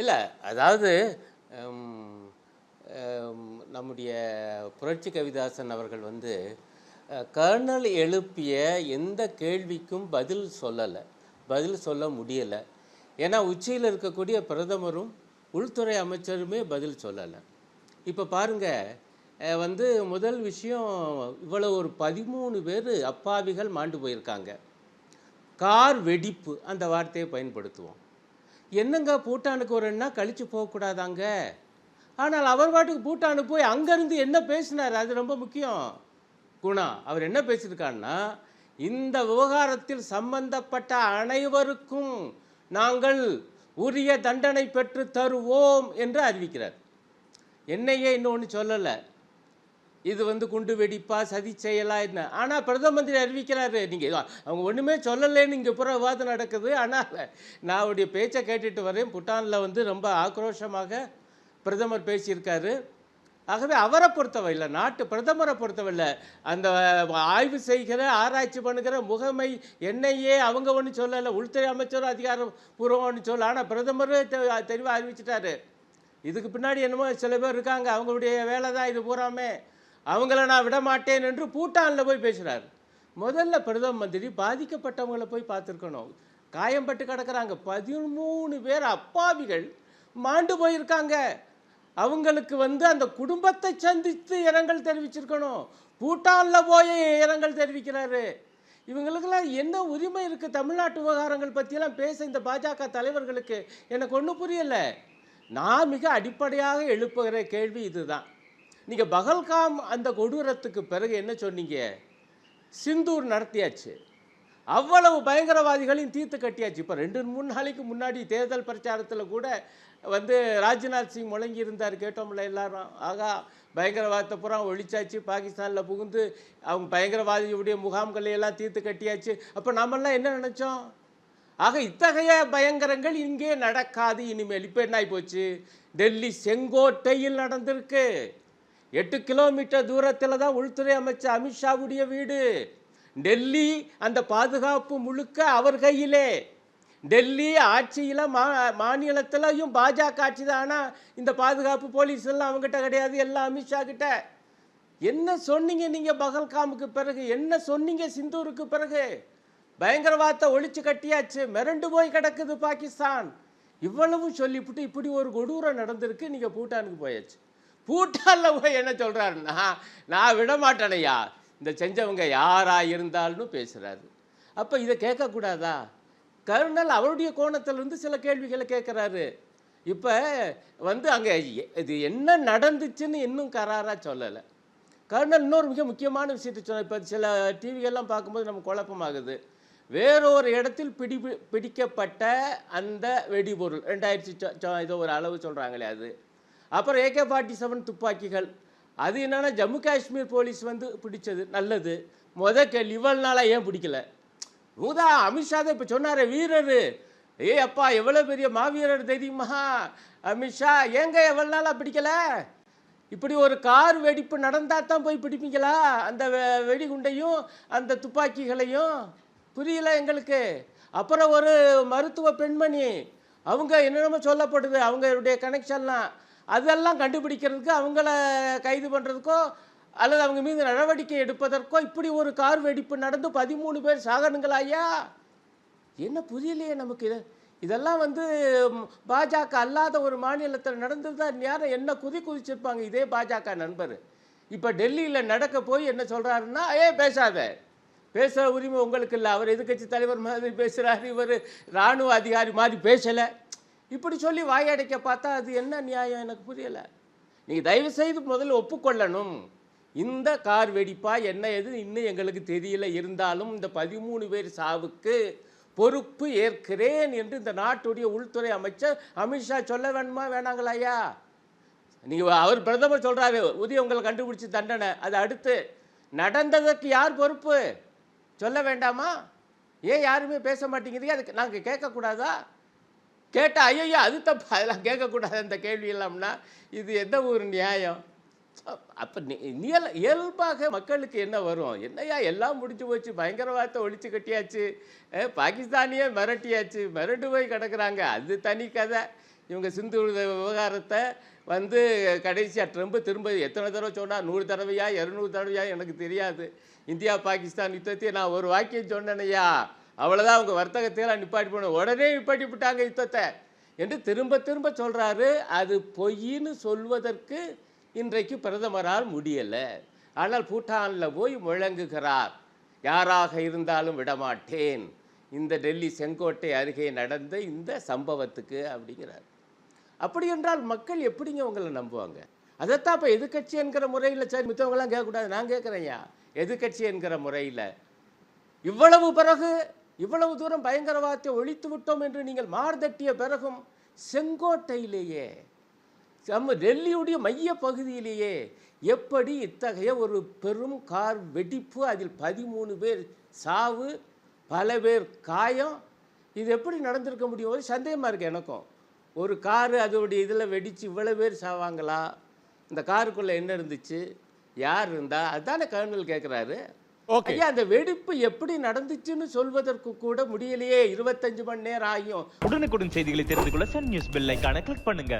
இல்லை அதாவது நம்முடைய புரட்சி கவிதாசன் அவர்கள் வந்து கர்னல் எழுப்பிய எந்த கேள்விக்கும் பதில் சொல்லலை. பதில் சொல்ல முடியலை. ஏன்னா உச்சியில் இருக்கக்கூடிய பிரதமரும் உள்துறை அமைச்சருமே பதில் சொல்லலை. இப்போ பாருங்க வந்து முதல் விஷயம் இவ்வளோ ஒரு பதிமூணு பேர் அப்பாவிகள் மாண்டு போயிருக்காங்க. கார் வெடிப்பு அந்த வார்த்தையை பயன்படுத்துவோம். என்னங்க பூட்டானுக்கு வரேன்னா கழிச்சு போகக்கூடாதாங்க ஆனால் அவர் பாட்டுக்கு பூட்டானுக்கு போய் அங்கேருந்து என்ன பேசினார்? அது ரொம்ப முக்கியம். குணா அவர் என்ன பேசியிருக்காருன்னா இந்த விவகாரத்தில் சம்பந்தப்பட்ட அனைவருக்கும் நாங்கள் உரிய தண்டனை பெற்று தருவோம் என்று அறிவிக்கிறார். என்னையே இன்னொன்று சொல்லலை. இது வந்து குண்டு வெடிப்பா சதி செயலா என்ன? ஆனால் பிரதம மந்திரி அறிவிக்கிறாரு. நீங்கள் அவங்க ஒன்றுமே சொல்லலைன்னு இங்கே புற விவாதம் நடக்குது. ஆனால் நான் அவருடைய பேச்சை கேட்டுட்டு வரேன். புட்டானில் வந்து ரொம்ப ஆக்ரோஷமாக பிரதமர் பேசியிருக்காரு. ஆகவே அவரை பொறுத்தவரையில் நாட்டு பிரதமரை பொறுத்தவரையில் அந்த ஆய்வு செய்கிற ஆராய்ச்சி பண்ணுகிற முகமை என்னையே அவங்க ஒன்றும் சொல்லலை. உள்துறை அமைச்சரும் அதிகாரப்பூர்வம் ஒன்றும் சொல்ல ஆனால் பிரதமர் தெளிவாக அறிவிச்சிட்டாரு. இதுக்கு பின்னாடி என்னமோ சில பேர் இருக்காங்க. அவங்களுடைய வேலை தான் இது பூராமே. அவங்கள நான் விட மாட்டேன் என்று பூட்டானில் போய் பேசுகிறார் முதல்ல பிரதம மந்திரி பாதிக்கப்பட்டவங்களை போய் பார்த்துருக்கணும். காயம்பட்டு கிடக்கிறாங்க. பதிமூணு பேர் அப்பாவிகள் மாண்டு போயிருக்காங்க. அவங்களுக்கு வந்து அந்த குடும்பத்தை சந்தித்து இரங்கல் தெரிவிச்சிருக்கணும். பூட்டானில் போய் இரங்கல் தெரிவிக்கிறாரு. இவங்களுக்கெல்லாம் என்ன உரிமை இருக்குது தமிழ்நாட்டு விவகாரங்கள் பற்றியெல்லாம் பேச இந்த பாஜக தலைவர்களுக்கு எனக்கு ஒன்றும் புரியலை. நான் மிக அடிப்படையாக எழுப்புகிற கேள்வி இதுதான். நீங்கள் பகல்காம் அந்த கொடூரத்துக்கு பிறகு என்ன சொன்னீங்க? சிந்தூர் நடத்தியாச்சு. அவ்வளவு பயங்கரவாதிகளையும் தீர்த்து கட்டியாச்சு. இப்போ ரெண்டு மூணு நாளைக்கு முன்னாடி தேர்தல் பிரச்சாரத்தில் கூட வந்து ராஜ்நாத் சிங் முழங்கி இருந்தார். கேட்டோம்ல எல்லாரும். ஆகா பயங்கரவாதத்தை பூரா ஒழிச்சாச்சு. பாகிஸ்தானில் புகுந்து அவங்க பயங்கரவாதியுடைய முகாம்களை எல்லாம் தீர்த்து கட்டியாச்சு. அப்போ நாமெல்லாம் என்ன நினச்சோம்? ஆக இத்தகைய பயங்கரங்கள் இங்கே நடக்காது. இனிமேல் இப்போ என்ன ஆகி போச்சு டெல்லி செங்கோட்டையில் நடந்திருக்கு. எட்டு கிலோமீட்டர் தூரத்தில் தான் உள்துறை அமைச்சர் அமித்ஷாவுடைய வீடு. டெல்லி அந்த பாதுகாப்பு முழுக்க அவர் கையிலே. டெல்லி ஆட்சியில் மா மாநிலத்திலையும் பாஜக ஆட்சி தான். ஆனால் இந்த பாதுகாப்பு போலீஸ் எல்லாம் அவங்ககிட்ட கிடையாது எல்லாம் அமித்ஷா கிட்ட. என்ன சொன்னீங்க நீங்கள் பகல்காமுக்கு பிறகு? என்ன சொன்னீங்க சிந்தூருக்கு பிறகு? பயங்கரவாதத்தை ஒழிச்சு கட்டியாச்சு மிரண்டு போய் கிடக்குது பாகிஸ்தான். இவ்வளவு சொல்லிவிட்டு இப்படி ஒரு கொடூரம் நடந்திருக்கு நீங்கள் பூட்டானுக்கு போயாச்சு. பூட்டானில் போய் என்ன சொல்கிறாருன்னா நான் விட மாட்டேனையா இந்த செஞ்சவங்க யாராக இருந்தாலும் பேசுகிறாரு அப்போ இதை கேட்கக்கூடாதா? கர்னல் அவருடைய கோணத்திலிருந்து சில கேள்விகளை கேட்குறாரு. இப்போ வந்து அங்கே இது என்ன நடந்துச்சுன்னு இன்னும் கராராக சொல்லலை. கர்னல் இன்னொரு மிக முக்கியமான விஷயத்தை சொன்னால் இப்போ சில டிவிகள்லாம் பார்க்கும்போது நம்ம குழப்பமாகுது. வேறொரு இடத்தில் பிடி பிடிக்கப்பட்ட அந்த வெடிபொருள் ரெண்டாயிரத்தி ஏதோ ஒரு அளவு சொல்கிறாங்களே அது. அப்புறம் ஏகே ஃபார்ட்டி செவன் துப்பாக்கிகள். அது என்னென்னா ஜம்மு காஷ்மீர் போலீஸ் வந்து பிடிச்சது நல்லது. முத கேள்வி இவ்வளவு நாளாக ஏன் பிடிக்கல? ஊதா அமித்ஷா தான் இப்போ சொன்னார் வீரர். ஏ அப்பா எவ்வளோ பெரிய மாவீரர் தெரியுமா? அமித்ஷா ஏங்க எவ்வளோ நாளாக பிடிக்கல? இப்படி ஒரு கார் வெடிப்பு நடந்தால் தான் போய் பிடிப்பீங்களா? அந்த வெ- வெடிகுண்டையும் அந்த துப்பாக்கிகளையும்? புரியல எங்களுக்கு. அப்புறம் ஒரு மருத்துவ பெண்மணி. அவங்க என்னென்னமோ சொல்லப்படுது அவங்களுடைய கனெக்ஷன்லாம் அதெல்லாம் கண்டுபிடிக்கிறதுக்கு அவங்கள கைது பண்ணுறதுக்கோ அல்லது அவங்க மீது நடவடிக்கை எடுப்பதற்கோ இப்படி ஒரு கார் வெடிப்பு நடந்து பதிமூணு பேர் சாகனுங்களாயா என்ன புரியலையே நமக்கு இது? இதெல்லாம் வந்து பாஜக அல்லாத ஒரு மாநிலத்தில் நடந்திருந்தா யாரும் என்ன குதி குதிச்சிருப்பாங்க இதே பாஜக நண்பர். இப்போ டெல்லியில் நடக்க போய் என்ன சொல்கிறாருன்னா ஏ பேசாத. பேசுகிற உரிமை உங்களுக்கு இல்லை. அவர் எதிர்க்கட்சி தலைவர் மாதிரி பேசுகிறாரு இவர் இராணுவ அதிகாரி மாதிரி பேசலை. இப்படி சொல்லி வாயடைக்க பார்த்தா அது என்ன நியாயம் எனக்கு புரியலை. நீங்கள் தயவு செய்து முதல்ல ஒப்புக்கொள்ளணும். இந்த கார் வெடிப்பா என்ன எது இன்னும் எங்களுக்கு தெரியல. இருந்தாலும் இந்த பதிமூணு பேர் சாவுக்கு பொறுப்பு ஏற்கிறேன் என்று இந்த நாட்டுடைய உள்துறை அமைச்சர் அமித்ஷா சொல்ல வேணுமா வேணாங்களா ஐயா? நீங்கள் அவர் பிரதமர் சொல்கிறாரு உதயவங்களை கண்டுபிடிச்சி தண்டனை. அது அடுத்து நடந்ததற்கு யார் பொறுப்பு? சொல்ல வேண்டாமா? ஏன் யாருமே பேச மாட்டேங்கிறீங்க அதுக்கு நாங்கள் கேட்கக்கூடாதா? கேட்டால் ஐயோ அது தப்பு. அதெல்லாம் கேட்கக்கூடாது. அந்த கேள்வி எல்லாம்னா இது எந்த ஒரு நியாயம்? அப்போ இயல் இயல்பாக மக்களுக்கு என்ன வரும்? என்னய்யா எல்லாம் முடிஞ்சு போச்சு. பயங்கரவாதத்தை ஒழிச்சு கட்டியாச்சு. பாகிஸ்தானியே மிரட்டியாச்சு. மிரட்டு போய் கிடக்குறாங்க. அது தனி கதை. இவங்க சிந்து விவகாரத்தை வந்து கடைசியாக ட்ரம்ப் திரும்ப எத்தனை தடவை சொன்னால் நூறு தடவையா இரநூறு தடவையா எனக்கு தெரியாது. இந்தியா பாகிஸ்தான் யுத்தத்தை நான் ஒரு வாக்கியம் சொன்னேனையா? அவ்வளோதான் அவங்க வர்த்தகத்தையெல்லாம் நிப்பாட்டி போன உடனே நிப்பாட்டி விட்டாங்க யுத்தத்தை. என்று திரும்ப திரும்ப சொல்கிறாரு அது பொய்ன்னு சொல்வதற்கு இன்றைக்கு பிரதமரால் முடியலை. ஆனால் பூட்டானில் போய் முழங்குகிறார். யாராக இருந்தாலும் விடமாட்டேன். இந்த டெல்லி செங்கோட்டை அருகே நடந்த இந்த சம்பவத்துக்கு அப்படிங்கிறார். அப்படி என்றால் மக்கள் எப்படிங்க உங்களை நம்புவாங்க? அதைத்தான் இப்போ எதிர்கட்சி என்கிற முறையில் சரி மித்தவங்களாம் கேட்கக்கூடாது. நான் கேட்குறேன்யா. எதிர்கட்சி என்கிற முறையில். இவ்வளவு பிறகு இவ்வளவு தூரம் பயங்கரவாதத்தை ஒழித்து விட்டோம் என்று நீங்கள் மார்தட்டிய பிறகும் செங்கோட்டையிலேயே நம்ம டெல்லியுடைய மைய பகுதியிலேயே எப்படி இத்தகைய ஒரு பெரும் கார் வெடிப்பு அதில் பதிமூணு பேர் சாவு பல பேர் காயம் இது எப்படி நடந்திருக்க முடியும்? ஒரு சந்தேகமாக இருக்குது எனக்கும். ஒரு காரு அதோடைய இதில் வெடித்து இவ்வளோ பேர் சாவாங்களா? இந்த காருக்குள்ளே என்ன இருந்துச்சு? யார் இருந்தா? அதுதானே கர்னல் கேட்குறாரு. ஓகே அந்த வெடிப்பு எப்படி நடந்துச்சுன்னு சொல்வதற்கு கூட முடியலையே. இருபத்தஞ்சு மணி நேரம் ஆகியும். உடனுக்குடன் செய்திகளை தெரிந்து கொள்ள சன் நியூஸ் பெல் ஐகானை கிளிக் பண்ணுங்க.